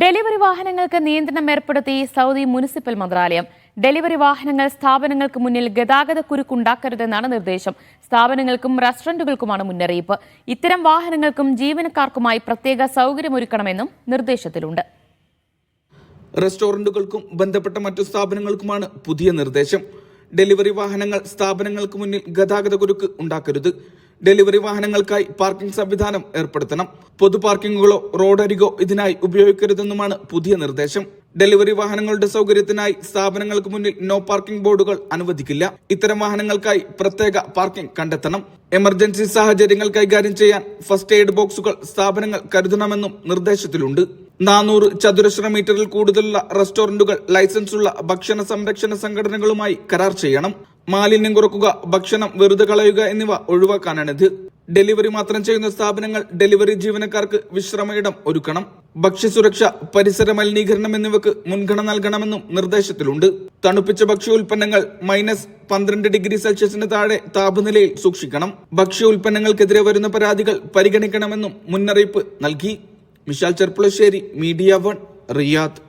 Delivery വാഹനങ്ങൾക്ക് നിയന്ത്രണം ഏർപ്പെടുത്തി സൗദി മുനിസിപ്പൽ മന്ത്രാലയം. ഡെലിവറി വാഹനങ്ങൾ സ്ഥാപനങ്ങൾക്ക് മുന്നിൽ ഗതാഗത കുരുക്കുണ്ടാക്കരുതെന്നാണ് നിർദ്ദേശം. സ്ഥാപനങ്ങൾക്കും റെസ്റ്റോറന്റുകൾക്കുമാണ് മുന്നറിയിപ്പ്. ഇത്തരം വാഹനങ്ങൾക്കും ജീവനക്കാർക്കുമായി പ്രത്യേക സൗകര്യമൊരുക്കണമെന്നും നിർദ്ദേശത്തിലുണ്ട്. റെസ്റ്റോറന്റുകൾക്കും ബന്ധപ്പെട്ട മറ്റു സ്ഥാപനങ്ങൾക്കുമാണ് പുതിയ നിർദ്ദേശം. ഡെലിവറി വാഹനങ്ങൾ സ്ഥാപനങ്ങൾക്ക് മുന്നിൽ ഗതാഗത കുരുക്ക് ഉണ്ടാക്കരുത്. ഡെലിവറി വാഹനങ്ങൾക്കായി പാർക്കിംഗ് സംവിധാനം ഏർപ്പെടുത്തണം. പൊതു പാർക്കിങ്ങുകളോ റോഡരികോ ഇതിനായി ഉപയോഗിക്കരുതെന്നുമാണ് പുതിയ നിർദ്ദേശം. ഡെലിവറി വാഹനങ്ങളുടെ സൗകര്യത്തിനായി സ്ഥാപനങ്ങൾക്ക് മുന്നിൽ നോ പാർക്കിംഗ് ബോർഡുകൾ അനുവദിക്കില്ല. ഇത്തരം വാഹനങ്ങൾക്കായി പ്രത്യേക പാർക്കിംഗ് കണ്ടെത്തണം. എമർജൻസി സാഹചര്യങ്ങൾ കൈകാര്യം ചെയ്യാൻ ഫസ്റ്റ് എയ്ഡ് ബോക്സുകൾ സ്ഥാപനങ്ങൾ കരുതണമെന്നും നിർദ്ദേശത്തിലുണ്ട്. നാനൂറ് ചതുരശ്ര മീറ്ററിൽ കൂടുതലുള്ള റെസ്റ്റോറന്റുകൾ ലൈസൻസുള്ള ഭക്ഷണ സംരക്ഷണ സംഘടനകളുമായി കരാർ ചെയ്യണം. മാലിന്യം കുറക്കുക ഭക്ഷണം വെറുതെ കളയുക എന്നിവ ഒഴിവാക്കാനാണിത്. ഡെലിവറി മാത്രം ചെയ്യുന്ന സ്ഥാപനങ്ങൾ ഡെലിവറി ജീവനക്കാർക്ക് വിശ്രമയിടം ഒരുക്കണം. ഭക്ഷ്യസുരക്ഷ പരിസര മലിനീകരണം എന്നിവക്ക് മുൻഗണന നൽകണമെന്നും നിർദ്ദേശത്തിലുണ്ട്. തണുപ്പിച്ച ഭക്ഷ്യ ഉൽപ്പന്നങ്ങൾ മൈനസ് പന്ത്രണ്ട് ഡിഗ്രി സെൽഷ്യസിന് താഴെ താപനിലയിൽ സൂക്ഷിക്കണം. ഭക്ഷ്യ ഉൽപ്പന്നങ്ങൾക്കെതിരെ വരുന്ന പരാതികൾ പരിഗണിക്കണമെന്നും മുന്നറിയിപ്പ് നൽകി. Mishal Cherpulassery media one Riyadh.